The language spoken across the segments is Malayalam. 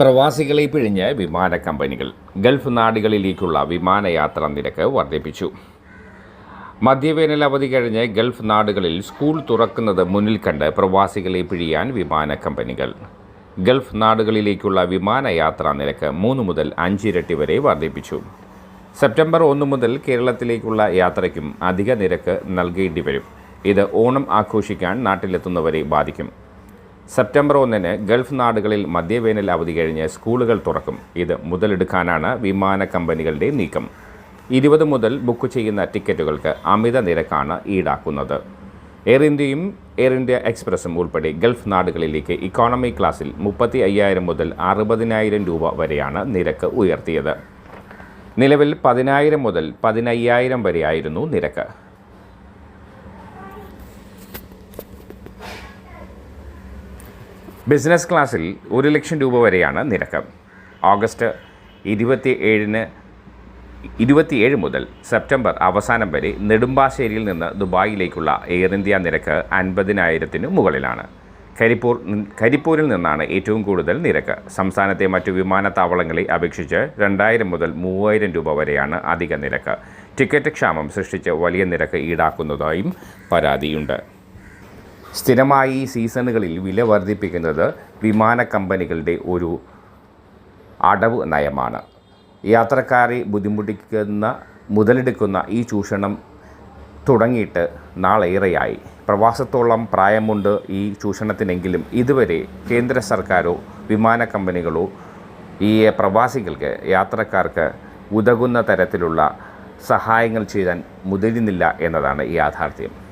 പ്രവാസികളെ പിഴിഞ്ഞ് വിമാന കമ്പനികൾ ഗൾഫ് നാടുകളിലേക്കുള്ള വിമാനയാത്രാ നിരക്ക് വർദ്ധിപ്പിച്ചു. മധ്യവേനൽ അവധി കഴിഞ്ഞ് ഗൾഫ് നാടുകളിൽ സ്കൂൾ തുറക്കുന്നത് മുന്നിൽ കണ്ട് പ്രവാസികളെ പിഴിയാൻ വിമാന കമ്പനികൾ. ഗൾഫ് നാടുകളിലേക്കുള്ള വിമാനയാത്രാ നിരക്ക് മൂന്ന് മുതൽ അഞ്ചിരട്ടി വരെ വർദ്ധിപ്പിച്ചു. സെപ്റ്റംബർ ഒന്ന് മുതൽ കേരളത്തിലേക്കുള്ള യാത്രയ്ക്കും അധിക നിരക്ക് നൽകേണ്ടി വരും. ഇത് ഓണം ആഘോഷിക്കാൻ നാട്ടിലെത്തുന്നവരെ ബാധിക്കും. സെപ്റ്റംബർ ഒന്നിന് ഗൾഫ് നാടുകളിൽ മദ്യവേനൽ അവധി കഴിഞ്ഞ് സ്കൂളുകൾ തുറക്കും. ഇത് മുതലെടുക്കാനാണ് വിമാന കമ്പനികളുടെ നീക്കം. ഇരുപത് മുതൽ ബുക്ക് ചെയ്യുന്ന ടിക്കറ്റുകൾക്ക് അമിത നിരക്കാണ് ഈടാക്കുന്നത്. എയർ ഇന്ത്യയും എയർ ഇന്ത്യ എക്സ്പ്രസും ഉൾപ്പെടെ ഗൾഫ് നാടുകളിലേക്ക് ഇക്കോണമി ക്ലാസ്സിൽ മുപ്പത്തി അയ്യായിരം മുതൽ അറുപതിനായിരം രൂപ വരെയാണ് നിരക്ക് ഉയർത്തിയത്. നിലവിൽ പതിനായിരം മുതൽ പതിനയ്യായിരം വരെയായിരുന്നു നിരക്ക്. ബിസിനസ് ക്ലാസ്സിൽ ഒരു ലക്ഷം രൂപ വരെയാണ് നിരക്ക്. ഓഗസ്റ്റ് ഇരുപത്തി ഏഴിന് ഇരുപത്തിയേഴ് മുതൽ സെപ്റ്റംബർ അവസാനം വരെ നെടുമ്പാശ്ശേരിയിൽ നിന്ന് ദുബായിലേക്കുള്ള എയർ ഇന്ത്യ നിരക്ക് അൻപതിനായിരത്തിന് മുകളിലാണ്. കരിപ്പൂർ കരിപ്പൂരിൽ നിന്നാണ് ഏറ്റവും കൂടുതൽ നിരക്ക്. സംസ്ഥാനത്തെ മറ്റു വിമാനത്താവളങ്ങളെ അപേക്ഷിച്ച് രണ്ടായിരം മുതൽ മൂവായിരം രൂപ വരെയാണ് അധിക നിരക്ക്. ടിക്കറ്റ് ക്ഷാമം സൃഷ്ടിച്ച് വലിയ നിരക്ക് ഈടാക്കുന്നതായും പരാതിയുണ്ട്. സ്ഥിരമായി ഈ സീസണുകളിൽ വില വർദ്ധിപ്പിക്കുന്നത് വിമാന കമ്പനികളുടെ ഒരു അടവ് നയമാണ്. യാത്രക്കാരെ ബുദ്ധിമുട്ടിക്കുന്ന മുതലെടുക്കുന്ന ഈ ചൂഷണം തുടങ്ങിയിട്ട് നാളേറെയായി. പ്രവാസത്തോളം പ്രായമുണ്ട് ഈ ചൂഷണത്തിനെങ്കിലും ഇതുവരെ കേന്ദ്ര സർക്കാരോ വിമാന കമ്പനികളോ ഈ പ്രവാസികൾക്ക് യാത്രക്കാർക്ക് ഉതകുന്ന തരത്തിലുള്ള സഹായങ്ങൾ ചെയ്യാൻ മുതിരുന്നില്ല എന്നതാണ് യാഥാർത്ഥ്യം.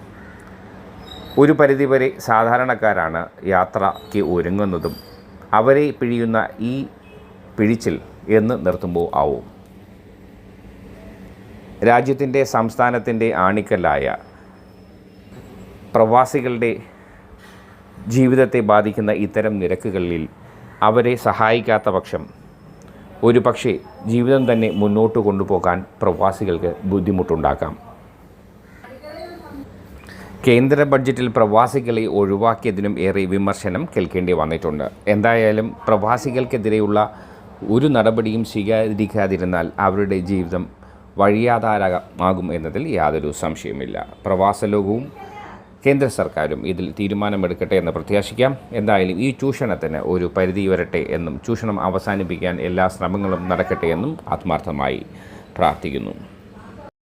ഒരു പരിധിവരെ സാധാരണക്കാരാണ് യാത്രയ്ക്ക് ഒരുങ്ങുന്നതും അവരെ പിഴിയുന്ന ഈ പിഴിച്ചിൽ എന്ന് നിർത്തുമ്പോൾ ആവും. രാജ്യത്തിന്റെ സംസ്ഥാനത്തിന്റെ ആണിക്കല്ലായ പ്രവാസികളുടെ ജീവിതത്തെ ബാധിക്കുന്ന ഇത്തരം നിരക്കുകളിൽ അവരെ സഹായിക്കാത്ത പക്ഷം ഒരു പക്ഷേ ജീവിതം തന്നെ മുന്നോട്ട് കൊണ്ടുപോകാൻ പ്രവാസികൾക്ക് ബുദ്ധിമുട്ടുണ്ടാക്കാം. കേന്ദ്ര ബഡ്ജറ്റിൽ പ്രവാസികളെ ഒഴിവാക്കിയതിനും ഏറെ വിമർശനം കേൾക്കേണ്ടി വന്നിട്ടുണ്ട്. എന്തായാലും പ്രവാസികൾക്കെതിരെയുള്ള ഒരു നടപടിയും സ്വീകരിക്കാതിരുന്നാൽ അവരുടെ ജീവിതം വഴിയാധാരമാകും എന്നതിൽ യാതൊരു സംശയമില്ല പ്രവാസ ലോകവും കേന്ദ്ര സർക്കാരും ഇതിൽ തീരുമാനമെടുക്കട്ടെ എന്ന് പ്രത്യാശിക്കാം. എന്തായാലും ഈ ചൂഷണത്തിന് ഒരു പരിധി വരട്ടെ എന്നും ചൂഷണം അവസാനിപ്പിക്കാൻ എല്ലാ ശ്രമങ്ങളും നടക്കട്ടെ എന്നും ആത്മാർത്ഥമായി പ്രാർത്ഥിക്കുന്നു.